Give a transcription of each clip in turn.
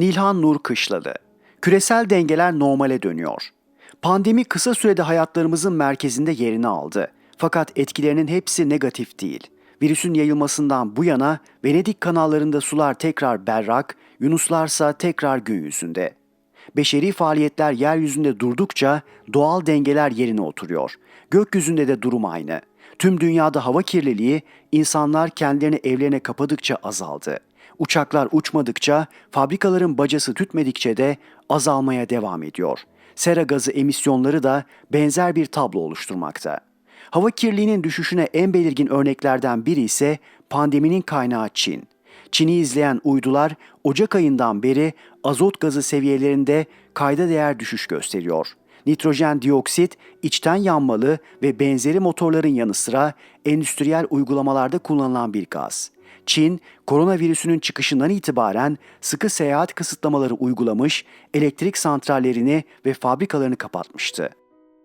Nilhan Nur Kışlalı. Küresel dengeler normale dönüyor. Pandemi kısa sürede hayatlarımızın merkezinde yerini aldı. Fakat etkilerinin hepsi negatif değil. Virüsün yayılmasından bu yana Venedik kanallarında sular tekrar berrak, Yunuslarsa tekrar gün yüzünde. Beşeri faaliyetler yeryüzünde durdukça doğal dengeler yerine oturuyor. Gökyüzünde de durum aynı. Tüm dünyada hava kirliliği insanlar kendilerini evlerine kapadıkça azaldı. Uçaklar uçmadıkça, fabrikaların bacası tütmedikçe de azalmaya devam ediyor. Sera gazı emisyonları da benzer bir tablo oluşturmakta. Hava kirliliğinin düşüşüne en belirgin örneklerden biri ise pandeminin kaynağı Çin. Çin'i izleyen uydular Ocak ayından beri azot gazı seviyelerinde kayda değer düşüş gösteriyor. Nitrojen dioksit, içten yanmalı ve benzeri motorların yanı sıra endüstriyel uygulamalarda kullanılan bir gaz. Çin, koronavirüsünün çıkışından itibaren sıkı seyahat kısıtlamaları uygulamış, elektrik santrallerini ve fabrikalarını kapatmıştı.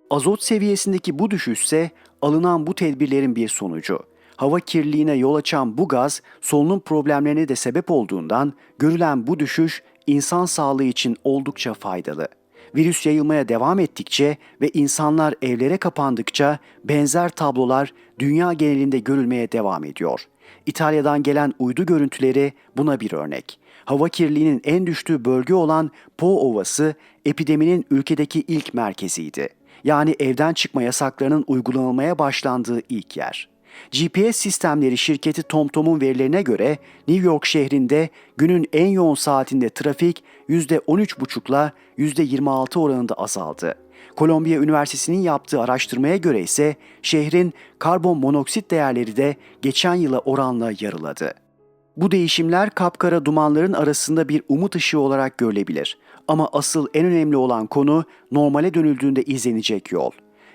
Azot seviyesindeki bu düşüşse alınan bu tedbirlerin bir sonucu. Hava kirliliğine yol açan bu gaz solunum problemlerine de sebep olduğundan görülen bu düşüş insan sağlığı için oldukça faydalı. Virüs yayılmaya devam ettikçe ve insanlar evlere kapandıkça benzer tablolar dünya genelinde görülmeye devam ediyor. İtalya'dan gelen uydu görüntüleri buna bir örnek. Hava kirliliğinin en düştüğü bölge olan Po Ovası epideminin ülkedeki ilk merkeziydi. Yani evden çıkma yasaklarının uygulanılmaya başlandığı ilk yer. GPS sistemleri şirketi TomTom'un verilerine göre New York şehrinde günün en yoğun saatinde trafik %13,5'la %26 oranında azaldı. Kolombiya Üniversitesi'nin yaptığı araştırmaya göre ise şehrin karbon monoksit değerleri de geçen yıla oranla yarıladı. Bu değişimler kapkara dumanların arasında bir umut ışığı olarak görülebilir. Ama asıl en önemli olan konu normale dönüldüğünde izlenecek yol.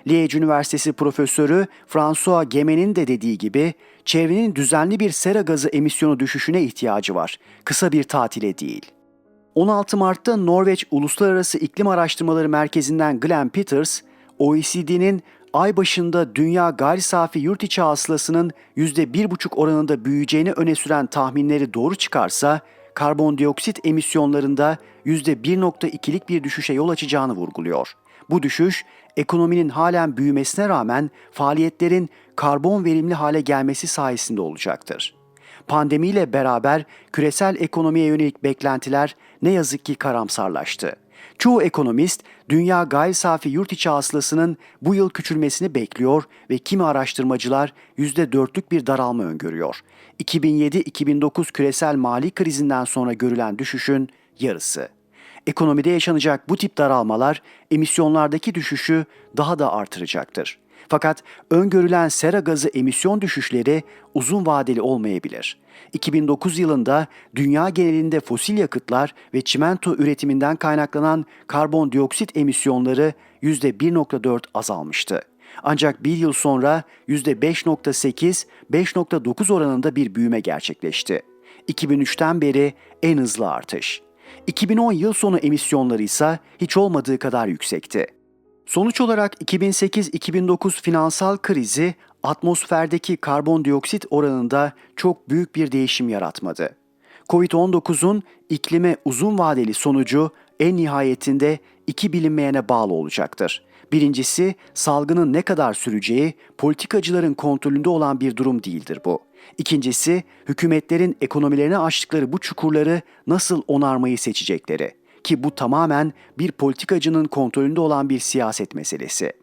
Liège Üniversitesi Profesörü François Gemen'in de dediği gibi çevrenin düzenli bir sera gazı emisyonu düşüşüne ihtiyacı var. Kısa bir tatile değil. 16 Mart'ta Norveç Uluslararası İklim Araştırmaları Merkezi'nden Glenn Peters, OECD'nin ay başında dünya gayri safi yurt içi hasılasının %1,5 oranında büyüyeceğini öne süren tahminleri doğru çıkarsa, karbondioksit emisyonlarında %1,2'lik bir düşüşe yol açacağını vurguluyor. Bu düşüş, ekonominin halen büyümesine rağmen faaliyetlerin karbon verimli hale gelmesi sayesinde olacaktır. Pandemiyle beraber küresel ekonomiye yönelik beklentiler ne yazık ki karamsarlaştı. Çoğu ekonomist dünya gayri safi yurt içi hasılasının bu yıl küçülmesini bekliyor ve kimi araştırmacılar %4'lük bir daralma öngörüyor. 2007-2009 küresel mali krizinden sonra görülen düşüşün yarısı. Ekonomide yaşanacak bu tip daralmalar emisyonlardaki düşüşü daha da artıracaktır. Fakat öngörülen sera gazı emisyon düşüşleri uzun vadeli olmayabilir. 2009 yılında dünya genelinde fosil yakıtlar ve çimento üretiminden kaynaklanan karbondioksit emisyonları %1.4 azalmıştı. Ancak bir yıl sonra %5.8-5.9 oranında bir büyüme gerçekleşti. 2003'ten beri en hızlı artış. 2010 yıl sonu emisyonları ise hiç olmadığı kadar yüksekti. Sonuç olarak 2008-2009 finansal krizi atmosferdeki karbondioksit oranında çok büyük bir değişim yaratmadı. Covid-19'un iklime uzun vadeli sonucu en nihayetinde iki bilinmeyene bağlı olacaktır. Birincisi salgının ne kadar süreceği politikacıların kontrolünde olan bir durum değildir bu. İkincisi hükümetlerin ekonomilerine açtıkları bu çukurları nasıl onarmayı seçecekleri ki bu tamamen bir politikacının kontrolünde olan bir siyaset meselesi.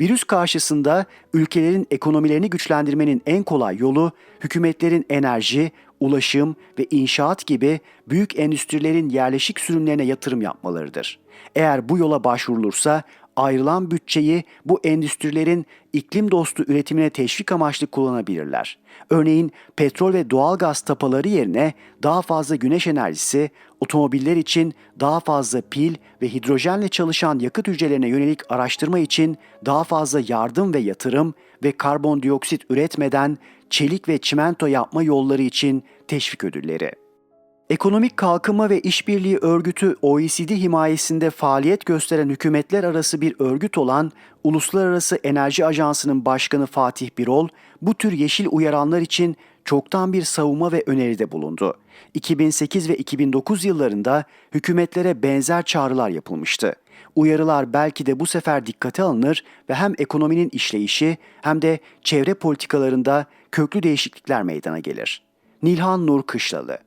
Virüs karşısında ülkelerin ekonomilerini güçlendirmenin en kolay yolu hükümetlerin enerji, ulaşım ve inşaat gibi büyük endüstrilerin yerleşik sürümlerine yatırım yapmalarıdır. Eğer bu yola başvurulursa ayrılan bütçeyi bu endüstrilerin iklim dostu üretimine teşvik amaçlı kullanabilirler. Örneğin petrol ve doğal gaz tapaları yerine daha fazla güneş enerjisi, otomobiller için daha fazla pil ve hidrojenle çalışan yakıt hücrelerine yönelik araştırma için daha fazla yardım ve yatırım ve karbondioksit üretmeden çelik ve çimento yapma yolları için teşvik ödülleri. Ekonomik Kalkınma ve İşbirliği Örgütü OECD himayesinde faaliyet gösteren hükümetler arası bir örgüt olan Uluslararası Enerji Ajansı'nın başkanı Fatih Birol, bu tür yeşil uyaranlar için çoktan bir savunma ve öneride bulundu. 2008 ve 2009 yıllarında hükümetlere benzer çağrılar yapılmıştı. Uyarılar belki de bu sefer dikkate alınır ve hem ekonominin işleyişi hem de çevre politikalarında köklü değişiklikler meydana gelir. Nilhan Nur Kışlalı